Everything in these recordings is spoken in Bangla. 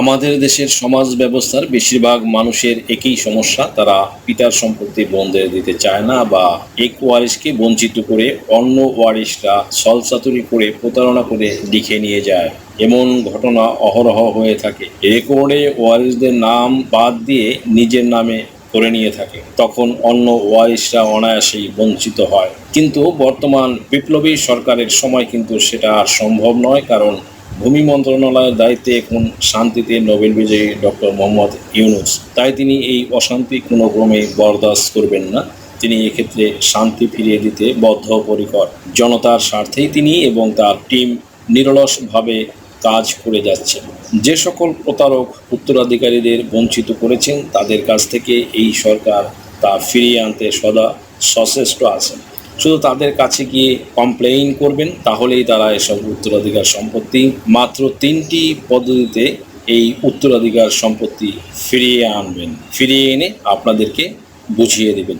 আমাদের দেশের সমাজ ব্যবস্থার বেশিরভাগ মানুষের একই সমস্যা। তারা পিতার সম্পত্তি বন্ধে দিতে চায় না বা এক ওয়ারিশকে বঞ্চিত করে অন্য ওয়ারিশরা সলসাতুরি করে প্রতারণা করে লিখে নিয়ে যায়। এমন ঘটনা অহরহ হয়ে থাকে। রেকর্ডে ওয়ারিশদের নাম বাদ দিয়ে নিজের নামে করে নিয়ে থাকে। তখন অন্য ওয়ারিশরা অনায়াসেই বঞ্চিত হয়। কিন্তু বর্তমান বিপ্লবী সরকারের সময় কিন্তু সেটা আর সম্ভব নয়, কারণ ভূমি মন্ত্রণালয়ের দায়িত্বে এখন শান্তিতে নোবেল বিজয়ী ডক্টর মোহাম্মদ ইউনুস। তাই তিনি এই অশান্তি কোনো ক্রমে বরদাস্ত করবেন না। তিনি এক্ষেত্রে শান্তি ফিরিয়ে দিতে বদ্ধপরিকর জনতার স্বার্থেই তিনি এবং তার টিম নিরলসভাবে কাজ করে যাচ্ছেন। যে সকল প্রতারক উত্তরাধিকারীদের বঞ্চিত করেছেন, তাদের কাছ থেকে এই সরকার তা ফিরিয়ে আনতে সদা সচেষ্ট আছেন। শুধু তাদের কাছে গিয়ে কমপ্লেইন করবেন, তাহলেই তারা এসব উত্তরাধিকার সম্পত্তি, মাত্র তিনটি পদ্ধতিতে এই উত্তরাধিকার সম্পত্তি ফিরিয়ে আনবেন। ফিরিয়ে এনে আপনাদেরকে বুঝিয়ে দেবেন।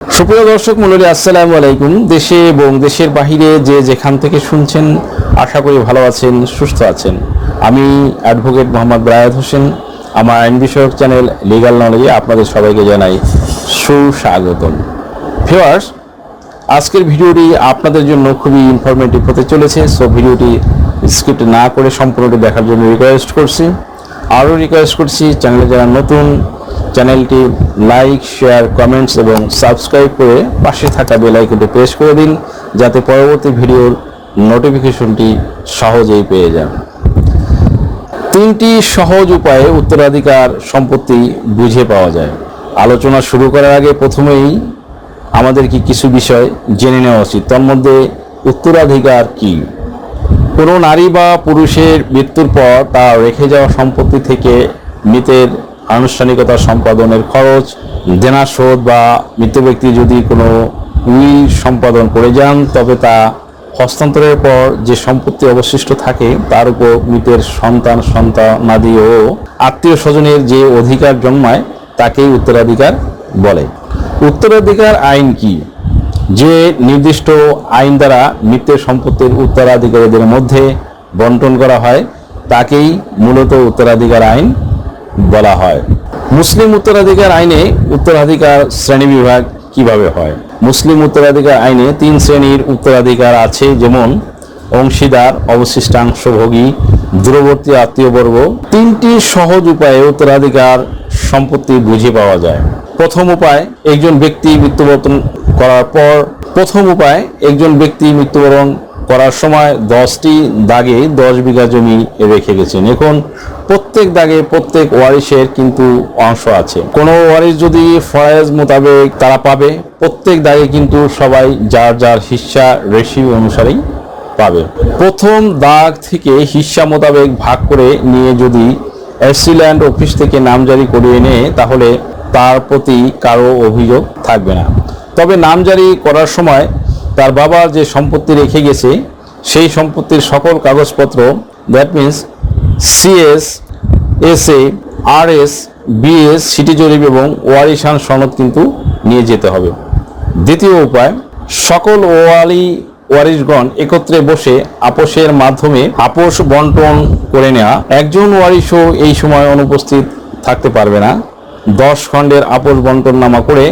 সুপ্রিয় দর্শক মন্ডলী আসসালামু আলাইকুম। দেশে এবং দেশের বাহিরে যে যেখান থেকে শুনছেন, আশা করি ভালো আছেন, সুস্থ আছেন। আমি অ্যাডভোকেট মোহাম্মদ রায়াত হোসেন। আমার আইন বিষয়ক চ্যানেল লিগাল নলেজে আপনাদের সবাইকে জানাই সুস্বাগতম। ভিউয়ার্স আজকের ভিডিওটি আপনাদের জন্য খুবই ইনফরমেটিভ হতে চলেছে সো ভিডিওটি স্ক্রিপ্ট না করে সম্পূর্ণটি দেখার জন্য রিকোয়েস্ট করছি। আরও রিকোয়েস্ট করছি চ্যানেলে যারা নতুন চ্যানেলটি লাইক শেয়ার কমেন্টস এবং সাবস্ক্রাইব করে পাশে থাকা বেল আইকনটি প্রেস করে দিন, যাতে পরবর্তী ভিডিওর নোটিফিকেশনটি সহজেই পেয়ে যান। তিনটি সহজ উপায়ে উত্তরাধিকার সম্পত্তি বুঝে পাওয়া যায়। আলোচনা শুরু করার আগে প্রথমেই আমাদের কি কিছু বিষয় জেনে নেওয়া উচিত। তার মধ্যে উত্তরাধিকার কি? কোনো নারী বা পুরুষের মৃত্যুর পর তার রেখে যাওয়া সম্পত্তি থেকে মৃতের আনুষ্ঠানিকতা সম্পাদনের খরচ দেনা শোধ বা মৃত ব্যক্তি যদি কোনো উইল সম্পাদন করে যান, তবে তা হস্তান্তরের পর যে সম্পত্তি অবশিষ্ট থাকে, তার উপর মৃতের সন্তান সন্তানাদি ও আত্মীয় স্বজনের যে অধিকার জন্মায়, তাকেই উত্তরাধিকার বলে। উত্তরাধিকার আইন কি? যে নির্দিষ্ট আইন দ্বারা মৃতের সম্পত্তির উত্তরাধিকারীদের মধ্যে বন্টন করা হয়, তাকেই মূলত উত্তরাধিকার আইন বলা হয়। মুসলিম উত্তরাধিকার আইনে উত্তরাধিকার শ্রেণীবিভাগ কীভাবে হয়? মুসলিম উত্তরাধিকার আইনে তিন শ্রেণির উত্তরাধিকার আছে, যেমন অংশীদার অবশিষ্টাংশভোগী দূরবর্তী আত্মীয়বর্গ। তিনটি সহজ উপায়ে উত্তরাধিকার সম্পত্তি বুঝে পাওয়া যায়। প্রথম উপায়, একজন ব্যক্তি মৃত্যুবরণ করার পর। প্রথম উপায়, একজন ব্যক্তি মৃত্যুবরণ করার সময় দশটি দাগে দশ বিঘা জমি রেখে গেছেন। এখন প্রত্যেক দাগে প্রত্যেক ওয়ারিশের কিন্তু অংশ আছে। কোনো ওয়ারিশ যদি ফয়েজ মোতাবেক তারা পাবে, প্রত্যেক দাগে কিন্তু সবাই যার যার হিস্সা রেশি অনুসারেই পাবে। প্রথম দাগ থেকে হিস্সা মোতাবেক ভাগ করে নিয়ে যদি এসিল্যান্ড অফিস থেকে নামজারি করিয়ে নেয়, তাহলে তার প্রতি কারও অভিযোগ থাকবে না। তবে নামজারি করার সময় তার বাবা যে সম্পত্তি রেখে গেছে, সেই সম্পত্তির সকল কাগজপত্র that means CS S A R S BS city জরিপ এবং ওয়ারিশান সনদ কিন্তু নিয়ে যেতে হবে। দ্বিতীয় উপায়, সকল ওয়ালি ওয়ারিশগণ একত্রে বসে আপোষের মাধ্যমে আপোষ বন্টন করে নেওয়া একজন ওয়ারিশও এই সময় অনুপস্থিত থাকতে পারবে না। দশ খণ্ডের আপোষ বন্টন নামা করে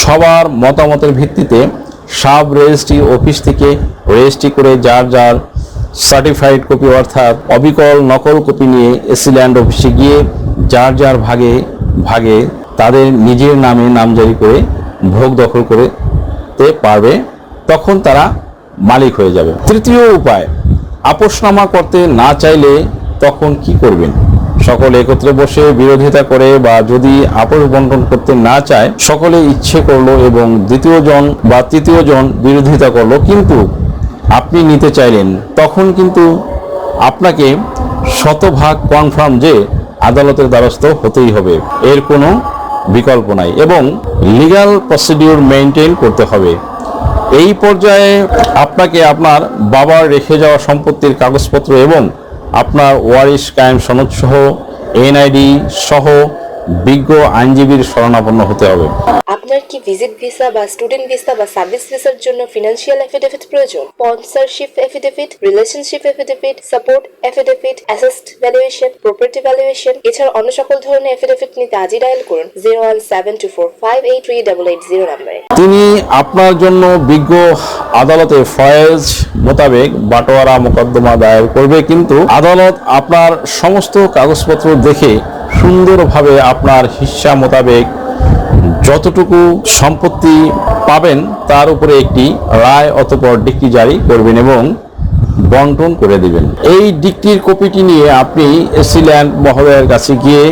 সবার মতামতের ভিত্তিতে সাব রেজিস্ট্রি অফিস থেকে রেজিস্ট্রি করে যার যার সার্টিফাইড কপি অর্থাৎ অবিকল নকল কপি নিয়ে এসিল্যান্ড অফিসে গিয়ে যার যার ভাগে ভাগে তাদের নিজের নামে নামজারি করে ভোগ দখল করতে পারবে, তখন তারা মালিক হয়ে যাবে। তৃতীয় উপায়, আপোষনামা করতে না চাইলে তখন কি করবেন? সকলে একত্রে বসে বিরোধিতা করে বা যদি আপোষ বন্টন করতে না চায়, সকলে ইচ্ছে করল এবং দ্বিতীয় জন বা তৃতীয় জন বিরোধিতা করল। কিন্তু আপনি নিতে চাইলেন, তখন কিন্তু আপনাকে শতভাগ কনফার্ম যে আদালতের দ্বারস্থ হতেই হবে। এর কোনো বিকল্প নাই এবং লিগ্যাল প্রসিডিউর মেনটেন করতে হবে। এই পর্যায়ে আপনাকে আপনার বাবার রেখে যাওয়া সম্পত্তির কাগজপত্র এবং আপনার ওয়ারিশ কায়েম সনদ সহ এনআইডি সহ বিজ্ঞ আইনজীবীর শরণাপন্ন হতে হবে। আপনার কি ভিজিট ভিসা বা স্টুডেন্ট ভিসা বা সার্ভিস ভিসার জন্য ফিনান্সিয়াল এফিডেভিট প্রয়োজন? Sponsorship affidavit relationship affidavit support affidavit asset valuation property valuation এছাড়া অন্য সকল ধরনের এফিডেভিট নিতে আজই ডায়াল করুন zero one seven two four five eight three double eight zero নাম্বারে। তিনি আপনার জন্য বিজ্ঞ আদালতে ফয়েজ মোতাবেক বাটোয়ারা মোকদ্দমা দায়ের করবে কিন্তু আদালত আপনার সমস্ত কাগজপত্র দেখে সুন্দরভাবে আপনার হিস্সা মোতাবেক যতটুকু সম্পত্তি পাবেন, তার উপরে একটি রায় অতপর ডিক্রি জারি করবেন এবং বন্টন করে দিবেন। এই ডিক্রির কপিটি নিয়ে আপনি এসিল্যান্ড মহোদয়ের কাছে গিয়ে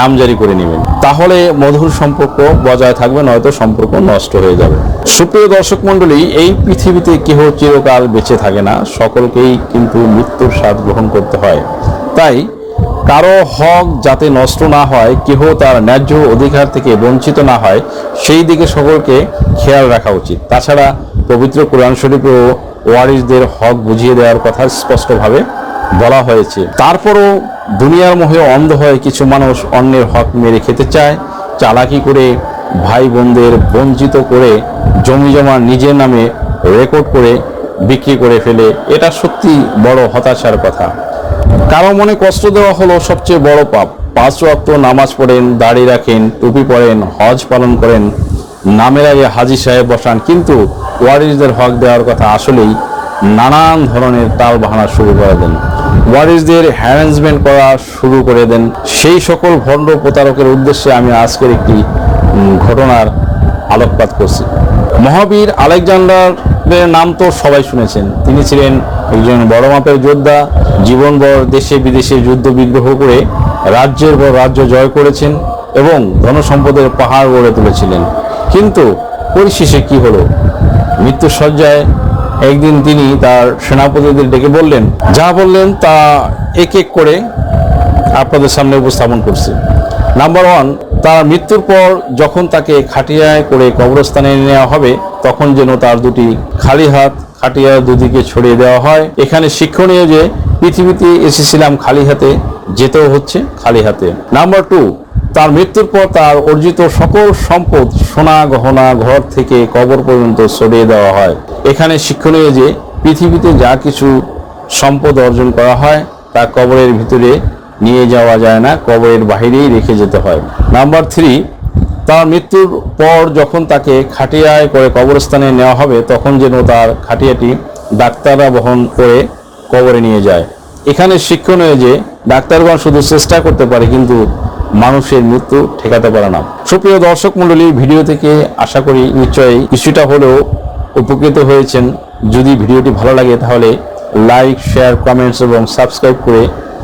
নামজারি করে নেবেন। তাহলে মধুর সম্পর্ক বজায় থাকবে, নয়তো সম্পর্ক নষ্ট হয়ে যাবে। সুপ্রিয় দর্শক মণ্ডলী, এই পৃথিবীতে কেহ চিরকাল বেঁচে থাকে না, সকলকেই কিন্তু মৃত্যুর স্বাদ গ্রহণ করতে হয়। তাই কারও হক যাতে নষ্ট না হয়, কেহ তার ন্যায্য অধিকার থেকে বঞ্চিত না হয়, সেই দিকে সকলকে খেয়াল রাখা উচিত। তাছাড়া পবিত্র কোরআন শরীফেও ওয়ারিসদের হক বুঝিয়ে দেওয়ার কথা স্পষ্টভাবে বলা হয়েছে। তারপরও দুনিয়ার মোহে অন্ধ হয়ে কিছু মানুষ অন্যের হক মেরে খেতে চায়, চালাকি করে ভাই বোনদের বঞ্চিত করে জমি জমা নিজের নামে রেকর্ড করে বিক্রি করে ফেলে। এটা সত্যি বড় হতাশার কথা। কারও মনে কষ্ট দেওয়া হলো সবচেয়ে বড় পাপ। পাঁচ ওয়াক্ত নামাজ পড়েন, দাড়ি রাখেন, টুপি পরেন, হজ পালন করেন, নামের আগে হাজি সাহেব বসান, কিন্তু ওয়ারিসদের হক দেওয়ার কথা আসলেই নানান ধরনের তাল বাহানা শুরু করে দেন। ওয়ারিসদের হ্যারাসমেন্ট করা শুরু করে দেন। সেই সকল ভণ্ড প্রতারকের উদ্দেশ্যে আমি আজকের একটি ঘটনার আলোকপাত করছি। মহাবীর আলেকজান্ডারের নাম তো সবাই শুনেছেন। তিনি ছিলেন একজন বড় মাপের যোদ্ধা, জীবনভর দেশে বিদেশে যুদ্ধ বিগ্রহ করে রাজ্যের পর রাজ্য জয় করেছেন এবং ধনসম্পদের পাহাড় গড়ে তুলেছিলেন। কিন্তু পরিশেষে কি হলো? মৃত্যুর শয্যায় একদিন তিনি তার সেনাপতিদের ডেকে বললেন, যা বললেন তা এক এক করে আপনাদের সামনে উপস্থাপন করছি। নাম্বার ওয়ান তার মৃত্যুর পর যখন তাকে খাটিয়ায় করে কবরস্থানে নেওয়া হবে, তখন যেন তার দুটি খালি হাত খাটিয়ার দুদিকে ছড়িয়ে দেওয়া হয়। এখানে শিক্ষণীয় যে পৃথিবীতে এসেছিলাম খালি হাতে, যেতেও হচ্ছে খালি হাতে। নাম্বার টু, তার মৃত্যুর পর তার অর্জিত সকল সম্পদ সোনা গহনা ঘর থেকে কবর পর্যন্ত ছড়িয়ে দেওয়া হয়। এখানে শিক্ষণীয় যে পৃথিবীতে যা কিছু সম্পদ অর্জন করা হয়, তা কবরের ভিতরে নিয়ে যাওয়া যায় না, কবরের বাহিরেই রেখে যেতে হয়। নাম্বার থ্রি তার মৃত্যুর পর যখন তাকে খাটিয়ায় করে কবরস্থানে নেওয়া হবে, তখন যেন তার খাটিয়াটি ডাক্তাররা বহন করে কবরে নিয়ে যায়। এখানে শিক্ষণীয় যে ডাক্তারগণ শুধু চেষ্টা করতে পারে, কিন্তু মানুষের মৃত্যু ঠেকাতে পারে না। সুপ্রিয় দর্শক মণ্ডলী, ভিডিও থেকে আশা করি নিশ্চয়ই কিছুটা হলেও উপকৃত হয়েছেন। যদি ভিডিওটি ভালো লাগে, তাহলে লাইক শেয়ার কমেন্টস এবং সাবস্ক্রাইব করে